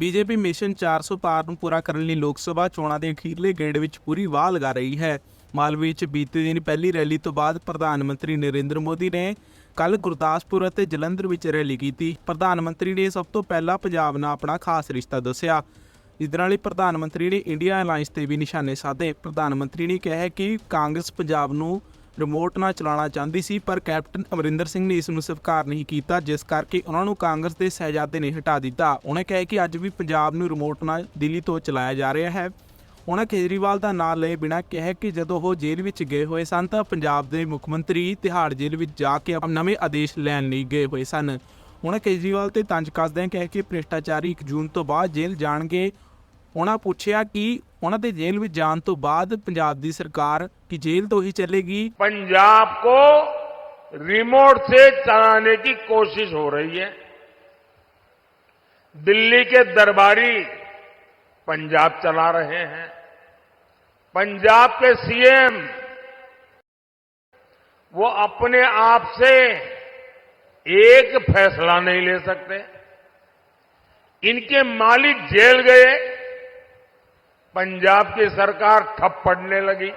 BJP mission 400 ਪਾਰ ਨੂੰ ਪੂਰਾ ਕਰਨ ਲਈ ਲੋਕ ਸਭਾ ਚੋਣਾਂ ਦੇ ਅਖੀਰਲੇ ਗੇੜ ਵਿੱਚ ਪੂਰੀ ਵਾਹ ਲਗਾ ਰਹੀ ਹੈ। ਮਾਲਵੇ 'ਚ ਬੀਤੇ ਦਿਨ ਪਹਿਲੀ ਰੈਲੀ ਤੋਂ ਬਾਅਦ ਪ੍ਰਧਾਨ ਮੰਤਰੀ ਨਰਿੰਦਰ ਮੋਦੀ ਨੇ ਕੱਲ ਗੁਰਦਾਸਪੁਰ ਅਤੇ ਜਲੰਧਰ ਵਿੱਚ ਰੈਲੀ ਕੀਤੀ। ਪ੍ਰਧਾਨ ਮੰਤਰੀ ਨੇ ਸਭ ਤੋਂ ਪਹਿਲਾਂ ਪੰਜਾਬ ਨਾਲ ਆਪਣਾ ਖਾਸ ਰਿਸ਼ਤਾ ਦੱਸਿਆ। ਇਸ ਨਾਲ ਹੀ ਪ੍ਰਧਾਨ ਮੰਤਰੀ ਨੇ ਇੰਡੀਆ ਅਲਾਈਅੰਸ ਤੇ ਵੀ ਨਿਸ਼ਾਨੇ ਸਾਧੇ। ਪ੍ਰਧਾਨ ਮੰਤਰੀ ਨੇ ਕਿਹਾ ਕਿ ਕਾਂਗਰਸ ਪੰਜਾਬ ਨੂੰ ਰਿਮੋਟ ਨਾਲ ਚਲਾਉਣਾ ਚਾਹੁੰਦੀ ਸੀ, ਪਰ ਕੈਪਟਨ ਅਮਰਿੰਦਰ ਸਿੰਘ ਨੇ ਇਸ ਨੂੰ ਸਵੀਕਾਰ ਨਹੀਂ ਕੀਤਾ, ਜਿਸ ਕਰਕੇ ਉਹਨਾਂ ਨੂੰ ਕਾਂਗਰਸ ਦੇ ਸਹਿਜਾਦੇ ਨੇ ਹਟਾ ਦਿੱਤਾ। ਉਹਨੇ ਕਿਹਾ ਕਿ ਅੱਜ ਵੀ ਪੰਜਾਬ ਨੂੰ ਰਿਮੋਟ ਨਾਲ ਦਿੱਲੀ ਤੋਂ ਚਲਾਇਆ ਜਾ ਰਿਹਾ ਹੈ। ਉਹਨਾਂ ਕੇਜਰੀਵਾਲ ਦਾ ਨਾਂ ਲਏ ਬਿਨਾਂ ਕਿਹਾ ਕਿ ਜਦੋਂ ਉਹ ਜੇਲ੍ਹ ਵਿੱਚ ਗਏ ਹੋਏ ਸਨ, ਤਾਂ ਪੰਜਾਬ ਦੇ ਮੁੱਖ ਮੰਤਰੀ ਤਿਹਾੜ ਜੇਲ੍ਹ ਵਿੱਚ ਜਾ ਕੇ ਆਪਣੇ ਨਵੇਂ ਆਦੇਸ਼ ਲੈਣ ਲਈ ਗਏ ਹੋਏ ਸਨ। ਉਹਨਾਂ ਕੇਜਰੀਵਾਲ ਤੇ ਤੰਜ ਕੱਸਦਿਆਂ ਕਿਹਾ ਕਿ ਭ੍ਰਿਸ਼ਟਾਚਾਰੀ 1 ਜੂਨ ਤੋਂ ਬਾਅਦ ਜੇਲ੍ਹ ਜਾਣਗੇ। ਉਹਨਾਂ ਪੁੱਛਿਆ ਕਿ ਉਹਨਾਂ ਦੇ ਜੇਲ੍ਹ ਵਿੱਚ ਜਾਣ ਤੋਂ ਬਾਅਦ ਪੰਜਾਬ ਦੀ ਸਰਕਾਰ ਕੀ ਜੇਲ੍ਹ ਤੋਂ ਹੀ ਚੱਲੇਗੀ पंजाब को रिमोट से चलाने की कोशिश हो रही है दिल्ली के दरबारी पंजाब चला रहे हैं पंजाब के सीएम वो अपने आप से एक फैसला नहीं ले सकते इनके मालिक जेल गए पंजाब की सरकार ठप पड़ने लगी।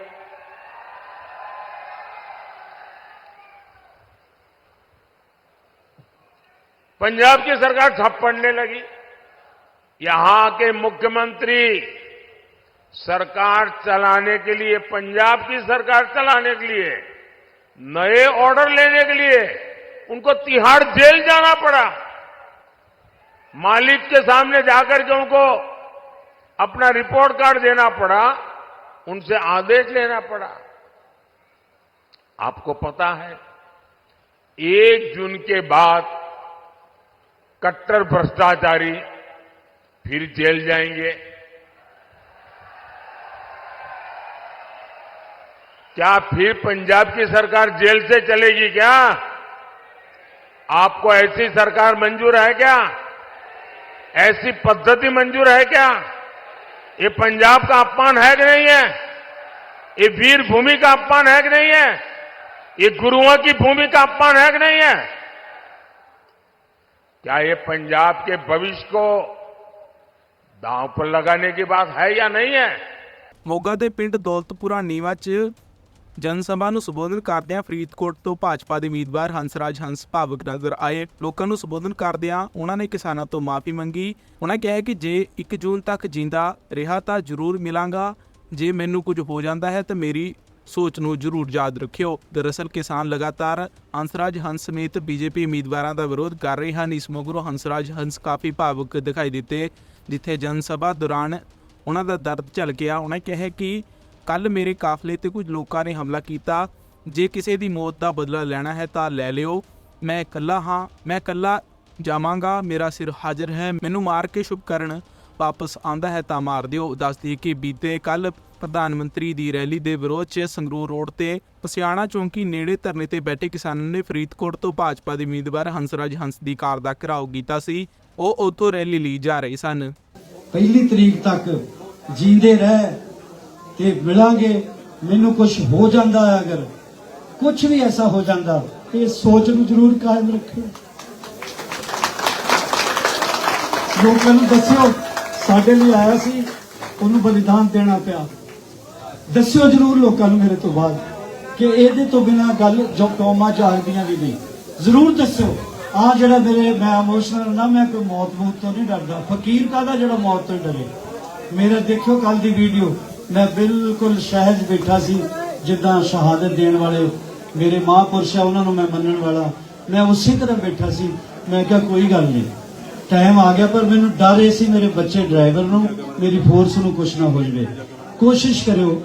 पंजाब की सरकार ठप पड़ने लगी। यहाँ के मुख्यमंत्री सरकार चलाने के लिए, पंजाब की सरकार चलाने के लिए, नए ऑर्डर लेने के लिए, उनको तिहाड़ जेल जाना पड़ा। मालिक के सामने जाकर के उनको अपना रिपोर्ट कार्ड देना पड़ा, उनसे आदेश लेना पड़ा। आपको पता है, एक जून के बाद कट्टर भ्रष्टाचारी फिर जेल जाएँगे। क्या फिर पंजाब की सरकार जेल से चलेगी क्या? आपको ऐसी सरकार मंजूर है क्या? ऐसी पद्धति मंजूर है क्या? ये पंजाब का अपमान है कि नहीं है ये वीर भूमि का अपमान है कि नहीं है ये गुरुओं की भूमि का अपमान है कि नहीं है क्या ये पंजाब के भविष्य को दांव पर लगाने की बात है या नहीं है ਮੋਗਾ ਦੇ ਪਿੰਡ ਦੌਲਤਪੁਰਾ ਨੀਵਾ 'ਚ ਜਨ ਸਭਾ ਨੂੰ ਸੰਬੋਧਨ ਕਰਦਿਆਂ ਫਰੀਦਕੋਟ ਤੋਂ ਭਾਜਪਾ ਦੇ ਉਮੀਦਵਾਰ ਹੰਸਰਾਜ ਹੰਸ ਭਾਵਕ ਨਜ਼ਰ ਆਏ। ਲੋਕਾਂ ਨੂੰ ਸੰਬੋਧਨ ਕਰਦਿਆਂ ਉਹਨਾਂ ਨੇ ਕਿਸਾਨਾਂ ਤੋਂ ਮਾਫੀ ਮੰਗੀ। ਉਹਨਾਂ ਕਿਹਾ ਕਿ ਜੇ 1 ਜੂਨ ਤੱਕ ਜਿੰਦਾ ਰਿਹਾ ਤਾਂ ਜ਼ਰੂਰ ਮਿਲਾਂਗਾ। ਜੇ ਮੈਨੂੰ ਕੁਝ ਹੋ ਜਾਂਦਾ ਹੈ ਤਾਂ ਮੇਰੀ ਸੋਚ ਨੂੰ ਜ਼ਰੂਰ ਯਾਦ ਰੱਖਿਓ। ਦਰਅਸਲ ਕਿਸਾਨ ਲਗਾਤਾਰ ਹੰਸਰਾਜ ਹੰਸ ਸਮੇਤ ਬੀਜੇਪੀ ਉਮੀਦਵਾਰਾਂ ਦਾ ਵਿਰੋਧ ਕਰ ਰਹੇ ਹਨ। ਇਸ ਮਗਰੋਂ ਹੰਸਰਾਜ ਹੰਸ ਕਾਫੀ ਭਾਵੁਕ ਦਿਖਾਈ ਦਿੱਤੇ, ਜਿੱਥੇ ਜਨ ਸਭਾ ਦੌਰਾਨ ਉਹਨਾਂ ਦਾ ਦਰਦ ਝਲਕਿਆ। ਉਹਨਾਂ ਕਿਹਾ ਕਿ ਕੱਲ ਮੇਰੇ ਕਾਫਲੇ ਤੇ ਕੁਝ ਲੋਕਾਂ ਨੇ ਹਮਲਾ ਕੀਤਾ। ਜੇ ਕਿਸੇ ਦੀ ਮੌਤ ਦਾ ਬਦਲਾ ਲੈਣਾ ਹੈ ਤਾਂ ਲੈ ਲਿਓ। ਮੈਂ ਇਕੱਲਾ ਹਾਂ, ਮੈਂ ਇਕੱਲਾ ਜਾਵਾਂਗਾ, ਮੇਰਾ ਸਿਰ ਹਾਜ਼ਰ ਹੈ, ਮੈਨੂੰ ਮਾਰ ਕੇ ਸ਼ੁਭ ਕਰਨ ਵਾਪਸ ਆਂਦਾ ਹੈ ਤਾਂ ਮਾਰ ਦਿਓ। ਦੱਸਦੀ ਕਿ ਬੀਤੇ ਕੱਲ ਪ੍ਰਧਾਨ ਮੰਤਰੀ ਦੀ ਰੈਲੀ ਦੇ ਵਿਰੋਧ 'ਚ ਸੰਗਰੂਰ ਰੋਡ ਤੇ ਪਸਿਆਣਾ ਚੌਂਕੀ ਨੇੜੇ ਧਰਨੇ ਤੇ ਬੈਠੇ ਕਿਸਾਨਾਂ ਨੇ ਫਰੀਦਕੋਟ ਤੋਂ ਭਾਜਪਾ ਦੇ ਉਮੀਦਵਾਰ ਹੰਸਰਾਜ ਹੰਸ ਦੀ ਕਾਰ ਦਾ ਘਿਰਾਓ ਕੀਤਾ ਸੀ। ਉਹ ਉੱਥੋਂ ਰੈਲੀ ਲਈ ਜਾ ਰਹੇ ਸਨ। ਪਹਿਲੀ ਤਰੀਕ ਤੱਕ ਜੀਂਦੇ ਰਹਿ ਤੇ ਮਿਲਾਂਗੇ, ਮੈਨੂੰ ਕੁਝ ਹੋ ਜਾਂਦਾ ਹੈ ਅਗਰ। ਕੁਝ ਵੀ ਐਸਾ ਹੋ ਜਾਂਦਾ, ਤੇ ਸੋਚ ਨੂੰ ਜ਼ਰੂਰ ਕਾਇਮ ਰੱਖਿਓ। ਲੋਕਾਂ ਨੂੰ ਦੱਸਿਓ, ਸਾਡੇ ਲਈ ਆਇਆ ਸੀ, ਉਹਨੂੰ ਬਲੀਦਾਨ ਦੇਣਾ ਪਿਆ। ਦੱਸਿਓ ਜ਼ਰੂਰ ਲੋਕਾਂ ਨੂੰ ਮੇਰੇ ਤੋਂ ਬਾਅਦ, ਕਿ ਇਹਦੇ ਤੋਂ ਬਿਨਾ ਗੱਲ ਜੋ ਕੌਮਾਂ ਜਾਗਦੀਆਂ ਵੀ ਨਹੀਂ। ਜ਼ਰੂਰ ਦੱਸਿਓ ਆ ਜਿਹੜਾ ਮੇਰੇ, ਮੈਂ ਇਮੋਸ਼ਨਲ ਨਾ, ਮੈਂ ਕੋਈ ਮੌਤ ਮੌਤ ਤੋਂ ਨਹੀਂ ਡਰਦਾ। ਫਕੀਰ ਕਾਹਦਾ ਜਿਹੜਾ ਮੌਤ ਤੋਂ ਡਰੇ? ਮੇਰਾ ਦੇਖਿਓ ਕੱਲ ਦੀ ਵੀਡੀਓ ਮੈਂ ਬਿਲਕੁਲ ਸਹਿਜ ਬੈਠਾ ਸੀ, ਜਿੱਦਾਂ ਸ਼ਹਾਦਤ ਦੇਣ ਵਾਲੇ ਮੇਰੇ ਮਹਾਂਪੁਰਸ਼ ਆ, ਉਹਨਾਂ ਨੂੰ ਮੈਂ ਮੰਨਣ ਵਾਲਾ। ਮੈਂ ਉਸੇ ਤਰ੍ਹਾਂ ਬੈਠਾ ਸੀ। ਮੈਂ ਕਿਹਾ, ਕੋਈ ਗੱਲ ਨਹੀਂ। ਟਾਈਮ ਆ ਗਿਆ, ਪਰ ਮੈਨੂੰ ਡਰ ਇਹ ਸੀ, ਮੇਰੇ ਬੱਚੇ ਡਰਾਈਵਰ ਨੂੰ, ਮੇਰੀ ਫੋਰਸ ਨੂੰ ਕੁਝ ਨਾ ਹੋ ਜਵੇ। ਕੋਸ਼ਿਸ਼ ਕਰਿਓ।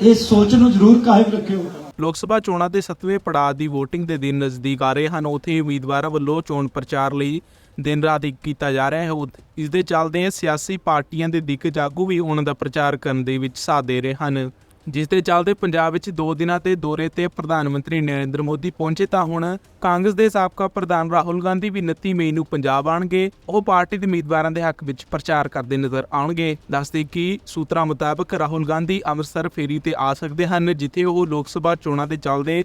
ਇਸ ਸੋਚ ਨੂੰ ਜ਼ਰੂਰ ਕਾਇਮ ਰੱਖਿਓ। ਲੋਕ ਸਭਾ ਚੋਣਾਂ ਦੇ 7ਵੇਂ ਪੜਾਅ ਦੀ VOTING ਦੇ ਦਿਨ ਨਜ਼ਦੀਕ ਆ ਰਹੇ ਹਨ। ਉੱਥੇ ਉਮੀਦਵਾਰਾਂ ਵੱਲੋਂ ਚੋਣ ਪ੍ਰਚਾਰ ਲਈ ਦਿਨ ਰਾਤ ਇੱਕ ਕੀਤਾ ਜਾ ਰਿਹਾ ਹੈ। ਇਸ ਦੇ ਚੱਲਦੇ ਸਿਆਸੀ ਪਾਰਟੀਆਂ ਦੇ ਦਿੱਗਜ ਆਗੂ ਵੀ ਉਹਨਾਂ ਦਾ ਪ੍ਰਚਾਰ ਕਰਨ ਦੇ ਵਿੱਚ ਸਾਥ ਦੇ ਰਹੇ ਹਨ। ਜਿਸ ਦੇ ਚੱਲਦੇ ਪੰਜਾਬ ਵਿੱਚ 2 ਦਿਨਾਂ ਤੇ ਦੌਰੇ ਤੇ ਪ੍ਰਧਾਨ ਮੰਤਰੀ ਨਰਿੰਦਰ ਮੋਦੀ ਪਹੁੰਚੇ ਤਾਂ ਹੁਣ ਕਾਂਗਰਸ ਦੇ ਸਾਬਕਾ ਪ੍ਰਧਾਨ ਰਾਹੁਲ ਗਾਂਧੀ ਵੀ 29 ਮਈ ਨੂੰ ਪੰਜਾਬ ਆਣਗੇ ਉਹ ਪਾਰਟੀ ਦੇ ਉਮੀਦਵਾਰਾਂ ਦੇ ਹੱਕ ਵਿੱਚ ਪ੍ਰਚਾਰ ਕਰਦੇ ਨਜ਼ਰ ਆਉਣਗੇ। ਦੱਸਦੇ ਕਿ ਸੂਤਰਾਂ ਮੁਤਾਬਕ ਰਾਹੁਲ ਗਾਂਧੀ ਅੰਮ੍ਰਿਤਸਰ ਫੇਰੀ ਤੇ ਆ ਸਕਦੇ ਹਨ, ਜਿੱਥੇ ਉਹ ਲੋਕ ਸਭਾ ਚੋਣਾਂ ਦੇ ਚੱਲਦੇ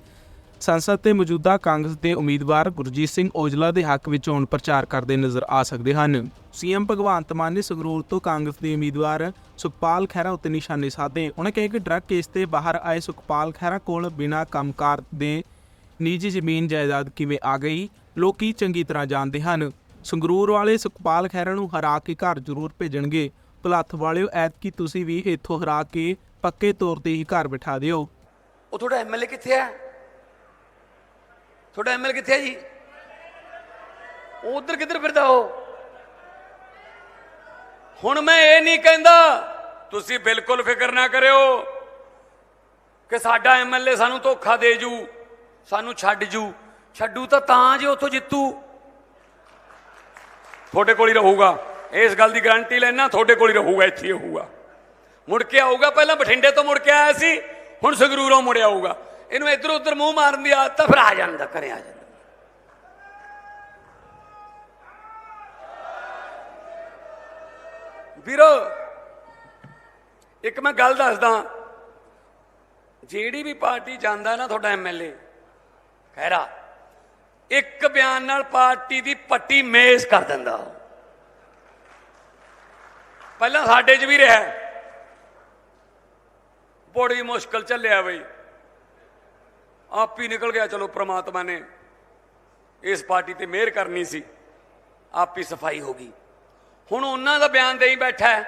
ਸੰਸਦ ਤੇ ਮੌਜੂਦਾ ਕਾਂਗਰਸ ਦੇ ਉਮੀਦਵਾਰ ਗੁਰਜੀਤ ਸਿੰਘ ਔਜਲਾ ਦੇ ਹੱਕ ਵਿੱਚ ਚੋਣ ਪ੍ਰਚਾਰ ਕਰਦੇ ਨਜ਼ਰ ਆ ਸਕਦੇ ਹਨ। ਸੀਐਮ ਭਗਵੰਤ ਮਾਨ ਨੇ ਸੰਗਰੂਰ ਤੋਂ ਕਾਂਗਰਸ ਦੇ ਉਮੀਦਵਾਰ ਸੁਖਪਾਲ ਖਹਿਰਾ ਉੱਤੇ ਨਿਸ਼ਾਨੇ ਸਾਧੇ। ਉਹਨਾਂ ਕਿਹਾ ਕਿ ਡਰੱਗ ਕੇਸ ਤੇ ਬਾਹਰ ਆਏ ਸੁਖਪਾਲ ਖਹਿਰਾ ਕੋਲ ਬਿਨਾਂ ਕੰਮਕਾਰ ਦੇ ਨਿੱਜੀ ਜ਼ਮੀਨ ਜਾਇਦਾਦ ਕਿਵੇਂ ਆ ਗਈ, ਲੋਕੀ ਚੰਗੀ ਤਰ੍ਹਾਂ ਜਾਣਦੇ ਹਨ। ਸੰਗਰੂਰ ਵਾਲੇ ਸੁਖਪਾਲ ਖਹਿਰਾ ਨੂੰ ਹਰਾ ਕੇ ਘਰ ਜ਼ਰੂਰ ਭੇਜਣਗੇ। ਭਲੱਥ ਵਾਲਿਓ, ਐਤਕੀ ਤੁਸੀਂ ਵੀ ਇੱਥੋਂ ਹਰਾ ਕੇ ਪੱਕੇ ਤੌਰ ਤੇ ਹੀ ਘਰ ਬਿਠਾ ਦਿਓ। ਉਹ ਤੁਹਾਡਾ ਐਮਐਲਏ ਕਿੱਥੇ ਹੈ? ਤੁਹਾਡਾ ਐਮਐਲਏ ਕਿੱਥੇ ਹੈ ਜੀ? ਉਹ ਉਧਰ ਕਿੱਧਰ ਫਿਰਦਾ ਉਹ? ਹੁਣ ਮੈਂ ਇਹ ਨਹੀਂ ਕਹਿੰਦਾ, ਤੁਸੀਂ ਬਿਲਕੁਲ ਫਿਕਰ ਨਾ ਕਰਿਓ ਕਿ ਸਾਡਾ ਐਮਐਲਏ ਸਾਨੂੰ ਧੋਖਾ ਦੇ ਜੂ, ਸਾਨੂੰ ਛੱਡ ਜੂ। ਛੱਡੂ ਤਾਂ ਤਾਂ ਜੇ ਉੱਥੋਂ ਜਿੱਤੂ। ਤੁਹਾਡੇ ਕੋਲ ਹੀ ਰਹੂਗਾ। ਇਸ ਗੱਲ ਦੀ ਗਾਰੰਟੀ ਲੈਣਾ ਤੁਹਾਡੇ ਕੋਲ ਹੀ ਰਹੂਗਾ, ਇੱਥੇ ਹੀ ਰਹੂਗਾ। ਮੁੜ ਕੇ ਆਊਗਾ, ਪਹਿਲਾਂ ਬਠਿੰਡੇ ਤੋਂ ਮੁੜ ਕੇ ਆਇਆ ਸੀ, ਹੁਣ ਸੰਗਰੂਰੋਂ ਮੁੜਿਆ ਆਊਗਾ। ਇਹਨੂੰ ਇੱਧਰ ਉੱਧਰ ਮੂੰਹ ਮਾਰਨ ਦੀ ਆਦਤ ਆ ਫਿਰ ਆ ਜਾਂਦਾ, ਘਰੇ ਆ ਜਾਂਦਾ। ਵੀਰੋ, ਇੱਕ ਮੈਂ ਗੱਲ ਦੱਸਦਾ। ਜਿਹੜੀ ਵੀ ਪਾਰਟੀ ਜਾਂਦਾ ਨਾ ਤੁਹਾਡਾ ਐਮਐਲਏ ਖੈਰਾ ਇੱਕ ਬਿਆਨ ਨਾਲ ਪਾਰਟੀ ਦੀ ਪੱਟੀ ਮੇਜ਼ ਕਰ ਦਿੰਦਾ ਉਹ। ਪਹਿਲਾਂ ਸਾਡੇ 'ਚ ਵੀ ਰਿਹਾ। ਬੜੀ ਮੁਸ਼ਕਲ ਚੱਲਿਆ ਬਈ। ਆਪ ਹੀ ਨਿਕਲ ਗਿਆ, ਚਲੋ ਪ੍ਰਮਾਤਮਾ ਨੇ ਇਸ ਪਾਰਟੀ ਤੇ ਮਿਹਰ ਕਰਨੀ ਸੀ, ਆਪ ਹੀ ਸਫ਼ਾਈ ਹੋ ਗਈ। ਹੁਣ ਉਹਨਾਂ ਦਾ ਬਿਆਨ ਦੇਈ ਬੈਠਾ ਹੈ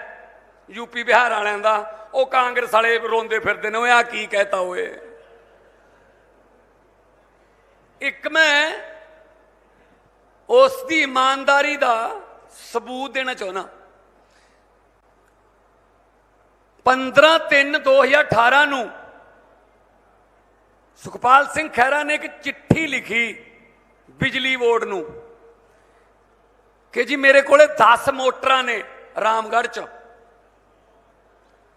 ਯੂਪੀ ਬਿਹਾਰ ਵਾਲਿਆਂ ਦਾ, ਉਹ ਕਾਂਗਰਸ ਵਾਲੇ ਰੋਂਦੇ ਫਿਰਦੇ ਨੇ ਉਹ ਆ ਕੀ ਕਹਿਤਾ ਓਏ। ਇੱਕ ਮੈਂ ਉਸ ਦੀ ਇਮਾਨਦਾਰੀ ਦਾ ਸਬੂਤ ਦੇਣਾ ਚਾਹੁੰਦਾ। 15/3/2018 ਨੂੰ ਸੁਖਪਾਲ ਸਿੰਘ ਖਹਿਰਾ ਨੇ ਇੱਕ ਚਿੱਠੀ ਲਿਖੀ ਬਿਜਲੀ ਬੋਰਡ ਨੂੰ ਕਿ ਜੀ ਮੇਰੇ ਕੋਲੇ 10 ਮੋਟਰਾਂ ਨੇ ਰਾਮਗੜ੍ਹ ਚ।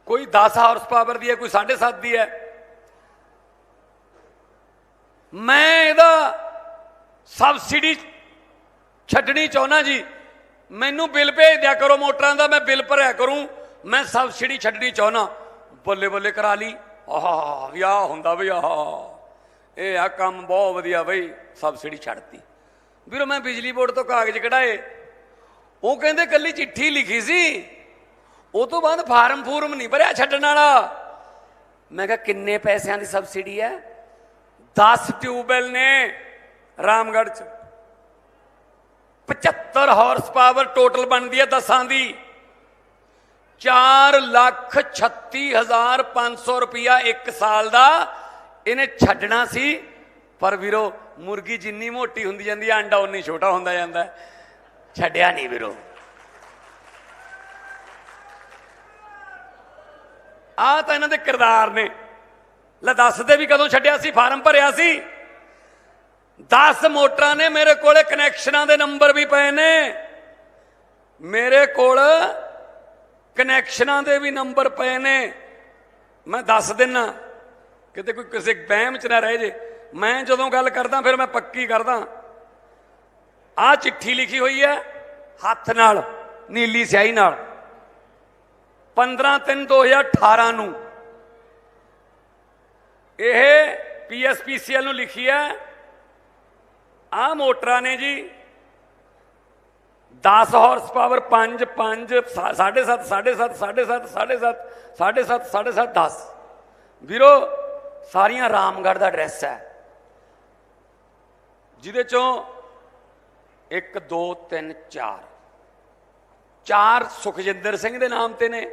ਕੋਈ 10 ਹਾਰਸ ਪਾਵਰ ਦੀ ਹੈ, ਕੋਈ 7.5 ਦੀ ਹੈ। ਮੈਂ ਇਹਦਾ ਸਬਸਿਡੀ ਛੱਡਣੀ ਚਾਹੁੰਦਾ ਜੀ। ਮੈਨੂੰ ਬਿੱਲ ਭੇਜ ਦਿਆ ਕਰੋ ਮੋਟਰਾਂ ਦਾ, ਮੈਂ ਬਿੱਲ ਭਰਿਆ ਕਰੂੰ। ਮੈਂ ਸਬਸਿਡੀ ਛੱਡਣੀ ਚਾਹੁੰਦਾ। ਬੱਲੇ ਬੱਲੇ ਕਰਾ ਲਈ। ਆਹ ਯਾ ਹੁੰਦਾ ਵੀ ਆਹ। ਇਹ ਆ ਕੰਮ ਬਹੁਤ ਵਧੀਆ ਬਈ ਸਬਸਿਡੀ ਛੱਡਤੀ। ਵੀਰੋ, ਮੈਂ ਬਿਜਲੀ ਬੋਰਡ ਤੋਂ ਕਾਗਜ਼ ਕਢਾਏ। ਉਹ ਕਹਿੰਦੇ ਕੱਲੀ ਚਿੱਠੀ ਲਿਖੀ ਸੀ। ਉਹ ਤੋਂ ਬਾਅਦ ਫਾਰਮ ਫੂਰਮ ਨਹੀਂ ਭਰਿਆ ਛੱਡਣ ਵਾਲਾ। ਮੈਂ ਕਿਹਾ, ਕਿੰਨੇ ਪੈਸਿਆਂ ਦੀ ਸਬਸਿਡੀ ਹੈ? 10 ਟਿਊਬਵੈਲ ਨੇ ਰਾਮਗੜ੍ਹ ਚ। 75 ਹਾਰਸ ਪਾਵਰ ਟੋਟਲ ਬਣਦੀ ਹੈ ਦਸਾਂ ਦੀ। 4 ਲੱਖ 36500 ਰੁਪਇਆ ਇੱਕ ਸਾਲ ਦਾ ਇਹਨੇ ਛੱਡਣਾ ਸੀ। ਪਰ ਵੀਰੋ, ਮੁਰਗੀ ਜਿੰਨੀ ਮੋਟੀ ਹੁੰਦੀ ਜਾਂਦੀ ਹੈ ਅੰਡਾ ਉਨੀ ਛੋਟਾ ਹੁੰਦਾ ਜਾਂਦਾ। ਛੱਡਿਆ ਨਹੀਂ ਵੀਰੋ। ਆ ਤਾਂ ਇਹਨਾਂ ਦੇ ਕਿਰਦਾਰ ਨੇ। ਲੈ ਦੱਸਦੇ ਵੀ ਕਦੋਂ ਛੱਡਿਆ ਸੀ, ਫਾਰਮ ਭਰਿਆ ਸੀ। 10 ਮੋਟਰਾਂ ਨੇ ਮੇਰੇ ਕੋਲੇ, ਕਨੈਕਸ਼ਨਾਂ ਦੇ ਨੰਬਰ ਵੀ ਪਏ ਨੇ। ਮੇਰੇ ਕੋਲ ਕਨੈਕਸ਼ਨਾਂ ਦੇ ਵੀ ਨੰਬਰ ਪਏ ਨੇ। ਮੈਂ ਦੱਸ ਦਿੰਨਾ। ਕਿਤੇ ਕੋਈ ਕਿਸੇ ਬਹਿਮ ਚ ਨਾ ਰਹਿ ਜੇ। ਮੈਂ ਜਦੋਂ ਗੱਲ ਕਰਦਾ, ਫਿਰ ਮੈਂ ਪੱਕੀ ਕਰਦਾ। ਆ ਚਿੱਠੀ ਲਿਖੀ ਹੋਈ ਹੈ, ਹੱਥ ਨਾਲ, ਨੀਲੀ ਸਿਆਹੀ ਨਾਲ। 15/3/2018 ਨੂੰ। ਇਹ ਪੀਐਸਪੀਸੀਐਲ ਨੂੰ ਲਿਖੀ ਹੈ। ਆ ਮੋਟਰਾਂ ਨੇ ਜੀ 10 ਹਾਰਸ ਪਾਵਰ 5 5 7.5 7.5 7.5 7.5 7.5 7.5 10 ਵੀਰੋ ਸਾਰੀਆਂ ਰਾਮਗੜ੍ਹ ਦਾ ਐਡਰੈਸ ਹੈ। ਜਿਹਦੇ ਚੋਂ 1 2 3 4 ਚਾਰ ਸੁਖਜਿੰਦਰ ਸਿੰਘ ਦੇ ਨਾਮ ਤੇ ਨੇ,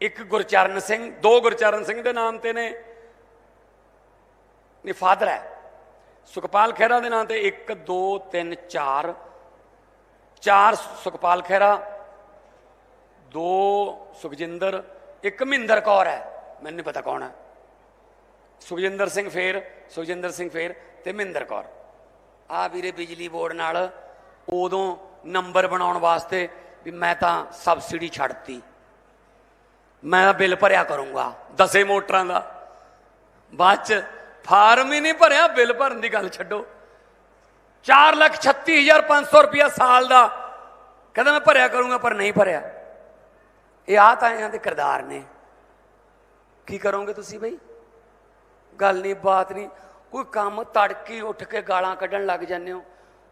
ਇੱਕ ਗੁਰਚਰਨ ਸਿੰਘ, ਦੋ ਗੁਰਚਰਨ ਸਿੰਘ ਦੇ ਨਾਮ ਤੇ ਨੇ। ਨੇ ਫਾਦਰ ਹੈ। ਸੁਖਪਾਲ ਖਹਿਰਾ ਦੇ ਨਾਮ ਤੇ 1 2 3 4 ਚਾਰ ਸੁਖਪਾਲ ਖਹਿਰਾ, ਦੋ ਸੁਖਜਿੰਦਰ, ਇੱਕ ਮਹਿੰਦਰ ਕੌਰ ਹੈ। ਮੈਨੂੰ ਨਹੀਂ ਪਤਾ ਕੌਣ ਹੈ। ਸੁਖਜਿੰਦਰ ਸਿੰਘ ਫੇਰ, ਸੁਖਜਿੰਦਰ ਸਿੰਘ ਫੇਰ ਤੇ ਮਹਿੰਦਰ ਕੌਰ। ਆ ਵੀਰੇ ਬਿਜਲੀ ਬੋਰਡ ਨਾਲ ਉਦੋਂ ਨੰਬਰ ਬਣਾਉਣ ਵਾਸਤੇ ਵੀ ਮੈਂ ਤਾਂ ਸਬਸਿਡੀ ਛੱਡਤੀ। ਮੈਂ ਤਾਂ ਬਿੱਲ ਭਰਿਆ ਕਰੂੰਗਾ, ਦਸੇ ਮੋਟਰਾਂ ਦਾ। ਬਾਅਦ ਚ ਫਾਰਮ ਹੀ ਨਹੀਂ ਭਰਿਆ, ਬਿੱਲ ਭਰਨ ਦੀ ਗੱਲ ਛੱਡੋ। 436500 ਰੁਪਇਆ ਸਾਲ ਦਾ। ਕਹਿੰਦਾ ਮੈਂ ਭਰਿਆ ਕਰੂੰਗਾ, ਪਰ ਨਹੀਂ ਭਰਿਆ। ਇਹ ਆ ਤਾਂ ਇਹਨਾਂ ਦੇ ਕਿਰਦਾਰ ਨੇ। ਕੀ ਕਰੋਗੇ ਤੁਸੀਂ ਬਈ? ਗੱਲ ਨਹੀਂ, ਬਾਤ ਨਹੀਂ। ਕੋਈ ਕੰਮ ਤੜਕੀ ਉੱਠ ਕੇ ਗਾਲਾਂ ਕੱਢਣ ਲੱਗ ਜਾਂਦੇ ਹੋ।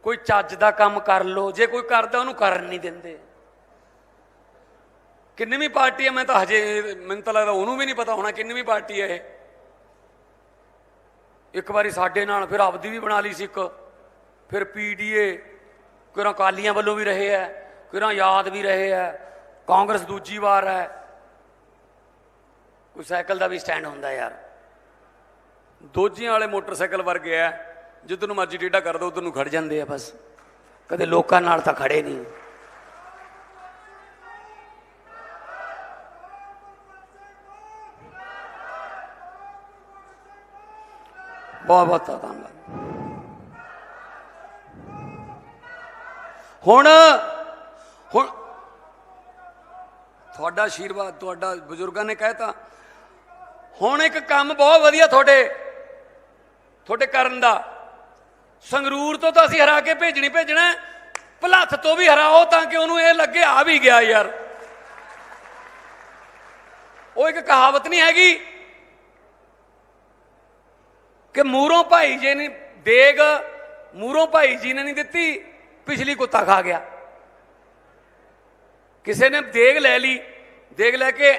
ਕੋਈ ਚੱਜ ਦਾ ਕੰਮ ਕਰ ਲੋ, ਜੇ ਕੋਈ ਕਰਦਾ ਉਹਨੂੰ ਕਰਨ ਨਹੀਂ ਦਿੰਦੇ। ਕਿੰਨੀ ਪਾਰਟੀ ਹੈ, ਮੈਂ ਤਾਂ ਹਜੇ, ਮੈਨੂੰ ਤਾਂ ਲੱਗਦਾ ਉਹਨੂੰ ਵੀ ਨਹੀਂ ਪਤਾ ਹੋਣਾ ਕਿੰਨੀ ਪਾਰਟੀ ਹੈ ਇਹ। ਇੱਕ ਵਾਰੀ ਸਾਡੇ ਨਾਲ ਫਿਰ ਆਪਦੀ ਵੀ ਬਣਾ ਲਈ ਸੀ ਇੱਕ। ਫਿਰ ਪੀਡੀਏ ਕਿਰਾਂ ਕਾਲੀਆਂ ਵੱਲੋਂ ਵੀ ਰਹੇ ਹੈ ਕਿਰਾਂ ਯਾਦ ਵੀ ਰਹੇ ਹੈ। ਕਾਂਗਰਸ ਦੂਜੀ ਵਾਰ ਹੈ। ਕੋਈ ਸਾਈਕਲ ਦਾ ਵੀ ਸਟੈਂਡ ਹੁੰਦਾ ਯਾਰ। ਦੋਜੀਆਂ ਵਾਲੇ ਮੋਟਰਸਾਈਕਲ ਵਰਗੇ ਆ ਜਿੱਧਰ ਨੂੰ ਮਰਜ਼ੀ ਟੇਢਾ ਕਰ ਦੋ ਉਧਰ ਨੂੰ ਖੜ ਜਾਂਦੇ ਆ ਬਸ। ਕਦੇ ਲੋਕਾਂ ਨਾਲ ਤਾਂ ਖੜੇ ਨਹੀਂ। ਬਹੁਤ ਬਹੁਤ ਧੰਨਵਾਦ। ਹੁਣ ਹੁਣ ਤੁਹਾਡਾ ਆਸ਼ੀਰਵਾਦ ਤੁਹਾਡਾ ਬਜ਼ੁਰਗਾਂ ਨੇ ਕਹਿਤਾ। ਹੁਣ ਇੱਕ ਕੰਮ ਬਹੁਤ ਵਧੀਆ ਤੁਹਾਡੇ ਤੁਹਾਡੇ ਕਰਨ ਦਾ। ਸੰਗਰੂਰ ਤੋਂ ਤਾਂ ਅਸੀਂ ਹਰਾ ਕੇ ਭੇਜਣੀ, ਭੇਜਣਾ ਹੈ। ਭਲੱਥ ਤੋਂ ਵੀ ਹਰਾਓ ਤਾਂ ਕਿ ਉਹਨੂੰ ਇਹ ਲੱਗੇ, ਆ ਵੀ ਗਿਆ ਯਾਰ। ਉਹ ਇੱਕ ਕਹਾਵਤ ਨਹੀਂ ਹੈਗੀ ਕਿ ਮੂਰੋਂ ਭਾਈ ਜੀ ਨੇ ਦੇਗ ਮੂਰੋਂ ਭਾਈ ਜੀ ਨੇ ਨਹੀਂ ਦਿੱਤੀ, ਪਿਛਲੀ ਕੁੱਤਾ ਖਾ ਗਿਆ। ਕਿਸੇ ਨੇ ਦੇਗ ਲੈ ਲਈ, ਦੇਗ ਲੈ ਕੇ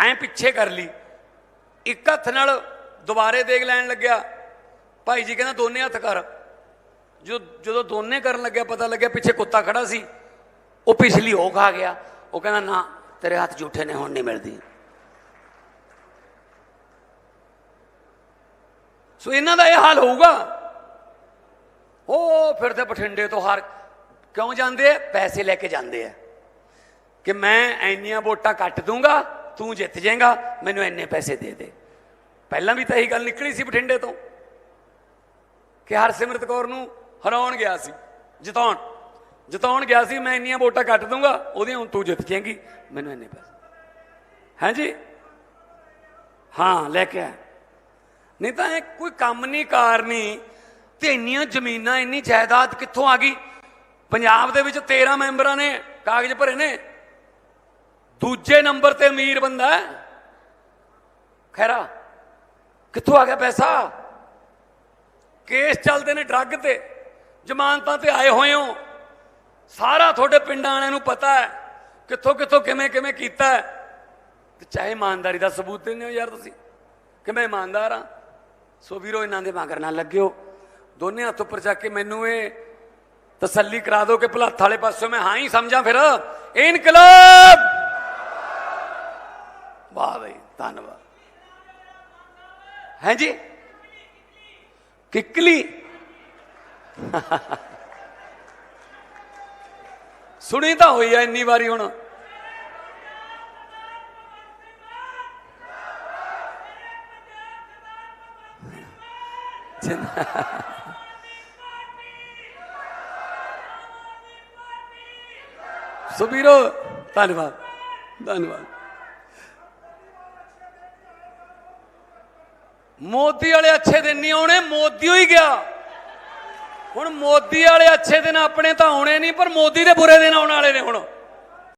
ਐਂ ਪਿੱਛੇ ਕਰ ਲਈ। ਇੱਕ ਹੱਥ ਨਾਲ ਦੁਬਾਰੇ ਦੇਗ ਲੈਣ ਲੱਗਿਆ। ਭਾਈ ਜੀ ਕਹਿੰਦਾ ਦੋਨੇ ਹੱਥ ਕਰ। ਜੋ ਜਦੋਂ ਦੋਨੇ ਕਰਨ ਲੱਗਿਆ, ਪਤਾ ਲੱਗਿਆ ਪਿੱਛੇ ਕੁੱਤਾ ਖੜਾ ਸੀ। ਉਹ ਪਿਛਲੀ ਹੋ ਖਾ ਗਿਆ। ਉਹ ਕਹਿੰਦਾ, ਨਾ, ਤੇਰੇ ਹੱਥ ਝੂਠੇ ਨੇ, ਹੁਣ ਨਹੀਂ ਮਿਲਦੀ। ਸੋ ਇਹਨਾਂ ਦਾ ਇਹ ਹਾਲ ਹੋਊਗਾ। ਉਹ ਫਿਰ ਤੇ ਬਠਿੰਡੇ ਤੋਂ ਹਾਰ ਕਿਉਂ ਜਾਂਦੇ ਆ? ਪੈਸੇ ਲੈ ਕੇ ਜਾਂਦੇ ਆ। ਕਿ ਮੈਂ ਇੰਨੀਆਂ ਵੋਟਾਂ ਕੱਟ ਦੂੰਗਾ, ਤੂੰ ਜਿੱਤ ਜਾਏਗਾ, ਮੈਨੂੰ ਇੰਨੇ ਪੈਸੇ ਦੇ ਦੇ। ਪਹਿਲਾਂ ਵੀ ਤਾਂ ਇਹੀ ਗੱਲ ਨਿਕਲੀ ਸੀ ਬਠਿੰਡੇ ਤੋਂ। ਕਿ ਹਰਸਿਮਰਤ ਕੌਰ ਨੂੰ ਹਰਾਉਣ ਗਿਆ ਸੀ, ਜਿਤਾਉਣ। ਜਿਤਾਉਣ ਗਿਆ ਸੀ, ਮੈਂ ਇੰਨੀਆਂ ਵੋਟਾਂ ਕੱਟ ਦੂੰਗਾ ਉਹਦੀਆਂ ਹੁਣ ਤੂੰ ਜਿੱਤ ਜਾਏਗੀ। ਮੈਨੂੰ ਇੰਨੇ ਪੈਸੇ। ਹਾਂਜੀ ਹਾਂ, ਲੈ ਕੇ ਆ। ਨਹੀਂ ਤਾਂ ਇਹ ਕੋਈ ਕੰਮ ਨਹੀਂ, ਕਾਰ ਨਹੀਂ, ਤੇ ਇੰਨੀਆਂ ਜ਼ਮੀਨਾਂ, ਇੰਨੀ ਜਾਇਦਾਦ ਕਿੱਥੋਂ ਆ ਗਈ? ਪੰਜਾਬ ਦੇ ਵਿੱਚ 13 ਮੈਂਬਰਾਂ ਨੇ ਕਾਗਜ਼ ਭਰੇ ਨੇ। ਦੂਜੇ ਨੰਬਰ ਤੇ ਅਮੀਰ ਬੰਦਾ ਹੈ। ਖੈਰਾ, ਕਿੱਥੋਂ ਆ ਗਿਆ ਪੈਸਾ? ਕੇਸ ਚੱਲਦੇ ਨੇ ਡਰੱਗ ਤੇ। ਜ਼ਮਾਨਤਾਂ ਤੇ ਆਏ ਹੋਏ ਹੋ। ਸਾਰਾ ਤੁਹਾਡੇ ਪਿੰਡਾਂ ਵਾਲਿਆਂ ਨੂੰ ਪਤਾ ਹੈ ਕਿੱਥੋਂ ਕਿੱਥੋਂ ਕਿਵੇਂ ਕਿਵੇਂ ਕੀਤਾ ਹੈ। ਤੇ ਚਾਹੇ ਇਮਾਨਦਾਰੀ ਦਾ ਸਬੂਤ ਦਿੰਦੇ ਹੋ ਯਾਰ ਤੁਸੀਂ ਕਿ ਮੈਂ ਇਮਾਨਦਾਰ ਹਾਂ ਸੋ ਵੀਰੋ, ਇਹਨਾਂ ਦੇ ਮਗਰ ਨਾ ਲੱਗਿਓ। ਦੋਨੇ ਹੱਥ ਉੱਪਰ ਚੱਕ ਕੇ ਮੈਨੂੰ ਇਹ ਤਸੱਲੀ ਕਰਾ ਦਿਓ ਕਿ ਭਲੱਥ ਵਾਲੇ ਪਾਸੋਂ ਮੈਂ ਹਾਂ ਹੀ ਸਮਝਾਂ ਫਿਰ। ਇਨਕਲਾਬ! ਵਾਹ ਬਈ, ਧੰਨਵਾਦ। ਹੈ ਜੀ? ਕਿੱਕਲੀ। ਸੁਣੀ ਤਾਂ ਹੋਈ ਆ ਇੰਨੀ ਵਾਰੀ ਹੁਣ। ਸੁਬੀਰੋ ਧੰਨਵਾਦ। ਧੰਨਵਾਦ। ਮੋਦੀ ਵਾਲੇ ਅੱਛੇ ਦਿਨ ਨਹੀਂ ਆਉਣੇ, ਮੋਦੀ ਹੀ ਗਿਆ। ਹੁਣ ਮੋਦੀ ਵਾਲੇ ਅੱਛੇ ਦਿਨ ਆਪਣੇ ਤਾਂ ਆਉਣੇ ਨਹੀਂ, ਪਰ ਮੋਦੀ ਦੇ ਬੁਰੇ ਦਿਨ ਆਉਣ ਵਾਲੇ ਨੇ ਹੁਣ।